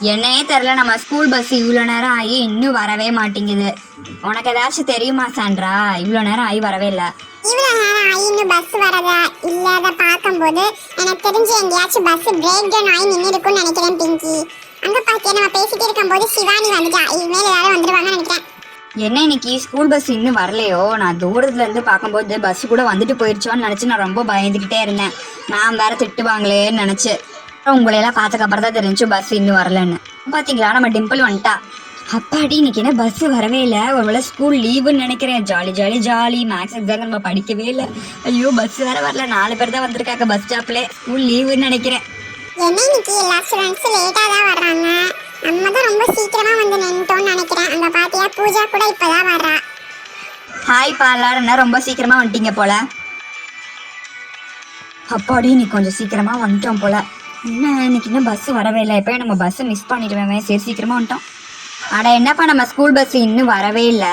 என்னையே தெரில நம்ம ஸ்கூல் பஸ் இவ்வளோ நேரம் ஆகி இன்னும் வரவே மாட்டேங்குது. உனக்கு ஏதாச்சும் தெரியுமா சாண்ட்ரா? இவ்வளோ நேரம் ஆகி வரவே இல்லை. இவ்வளோ நேரம் ஆகி இன்னும் பஸ் வரதா இல்லாத பார்க்கும்போது எனக்கு தெரிஞ்சு எங்கேயாச்சும் பஸ் பிரேக் டவுன் ஆகி நின்று இருக்கும்னு நினைக்கிறேன் பிங்கி. அங்க பாத்தியா நம்ம பேசிட்டு இருக்கும்போது சிவானி வந்துட்டா. இனிமேல் எல்லாரும் வந்துருவாங்கன்னு நினைக்கிறேன். என்ன இன்னைக்கு ஸ்கூல் பஸ் இன்னும் வரலையோ? நான் தூரத்துல இருந்து பார்க்கும்போது பஸ் கூட வந்துட்டு போயிடுச்சோன்னு நினச்சி நான் ரொம்ப பயந்துக்கிட்டே இருந்தேன். நான் வேற திட்டுவாங்களேன்னு நினச்சி. உங்களையெல்லாம் பார்த்ததுக்கு அப்புறம் தான் தெரிஞ்சு பஸ் இன்னும் வரலன்னு. பார்த்தீங்களா நம்ம டிம்பிள் வந்துட்டா. அப்பாடி இன்னைக்கு என்ன பஸ் வரவே இல்லை. ஒருவேளை ஸ்கூல் லீவுன்னு நினைக்கிறேன். Jolly jolly jolly maths exam நம்ம படிக்கவே இல்லை. ஐயோ பஸ் வேற வரல. நாலு பேர் தான் வந்திருக்காங்க பஸ் ஸ்டாப்ல ஸ்கூல் லீவுன்னு நினைக்கிறேன். என்ன இன்னைக்கு எல்லா ஸ்டூடெண்ட்ஸும் லேட்டாக தான் வர்றாங்க. நம்ம தான் ரொம்ப சீக்கிரமா வந்து நின்ட்டோம்னு நினைக்கிறேன். அங்க பாத்தியா பூஜா கூட இப்பதான் வர்றா. ஹாய் ரொம்ப சீக்கிரமா வந்துட்டீங்க போல? அப்பாடி நீ கொஞ்சம் சீக்கிரமா வந்துட்டோம் போல. என்ன இன்னைக்கு இன்னும் பஸ் வரவே இல்லை. எப்போயும் நம்ம பஸ்ஸை மிஸ் பண்ணிடுவேன் சரி சீக்கிரமாக வந்துட்டோம். அட என்னப்பா நம்ம ஸ்கூல் பஸ் இன்னும் வரவே இல்லை?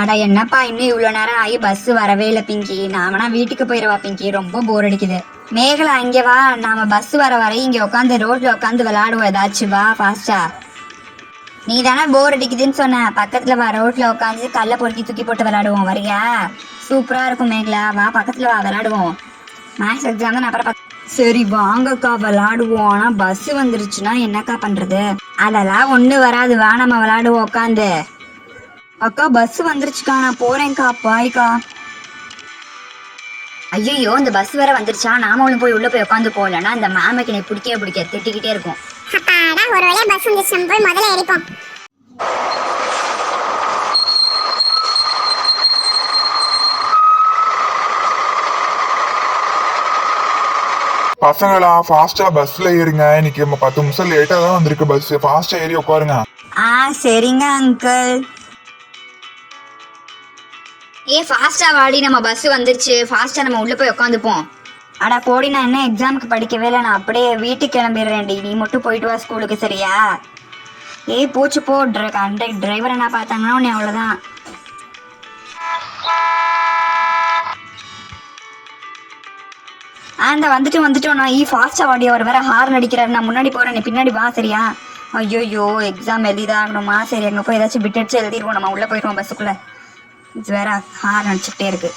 அட என்னப்பா இன்னும் இவ்வளோ நேரம் ஆகி பஸ் வரவே இல்லை பிங்கி. நான் வேணா வீட்டுக்கு போயிடுவா பிங்கி. ரொம்ப போர் அடிக்குது. மேகலா இங்கே வா. நாம பஸ் வர வரை இங்கே உட்காந்து ரோட்ல உட்காந்து விளாடுவோம் ஏதாச்சும் வா ஃபாஸ்டா நீ தானே போர் அடிக்குதுன்னு சொன்ன. பக்கத்துல வா ரோட்ல உட்காந்து கல்ல பொறுக்கி தூக்கி போட்டு விளாடுவோம் வரியா? சூப்பரா இருக்கும் மேகலா. வா பக்கத்துல வா விளாடுவோம் மேக்ஸ் எக்ஸாம் தான் அப்புறம் சரி வாங்கக்கா விளாடுவோம் ஆனா பஸ் வந்துருச்சுன்னா என்னக்கா பண்றது? அதெல்லாம் ஒண்ணு வராது. வா நம்ம விளாடுவோம் உட்காந்து அக்கா பஸ் வந்துருச்சுக்கா. நான் போறேன்க்கா பாய்க்கா. ஐயோ இந்த பஸ் வேற வந்துருச்சா? நாம ஒண்ணு போய் உள்ள போய் உட்காந்து போகலன்னா இந்த மேமைக்கு நீ பிடிக்கவே பிடிக்காது. திட்டிக்கிட்டே இருக்கும். அப்பாடா ஒரு வழியா பஸ் வந்துச்சு நம்ம போய் முதல்ல ஏறிப்போம். பசங்களா ஃபாஸ்டா பஸ்ல ஏறுங்க. இன்னைக்கு நம்ம பத்து நிமிஷம் லேட்டா தான் வந்திருக்கு பஸ் ஃபாஸ்டா ஏறி உட்காருங்க. ஆ சரிங்க அங்கிள் ஏ ஃபாஸ்டா வாடி நம்ம பஸ் வந்துருச்சு. ஃபாஸ்டா நம்ம உள்ள போய் உட்காந்துப்போம். அடா போடி நான் என்ன எக்ஸாமுக்கு படிக்கவே இல்லை. நான் அப்படியே வீட்டுக்கு கிளம்பிடுறேன்டி. நீ மட்டும் போயிட்டு வா ஸ்கூலுக்கு சரியா? ஏய் பூச்சி போ. கண்டக்ட் டிரைவர் என்ன பார்த்தாங்கன்னா உன்னை அவ்வளோதான் அந்த வந்துட்டு வந்துட்டு நான் ஈ ஃபாஸ்டா வாடி அவர் வேற ஹார்ன் அடிக்கிறாரு. நான் முன்னாடி போறேன். நீ பின்னாடி வா சரியா? ஐயோ எக்ஸாம் எழுதிதான் ஆகணுமா? சரி அங்கே போய் ஏதாச்சும் பிட் அடிச்சு எழுதிடுவோம். நம்ம உள்ள போயிடுவோம் பஸ்ஸுக்குள்ள இது வேற ஹார்ன் அடிச்சுக்கிட்டே இருக்கு.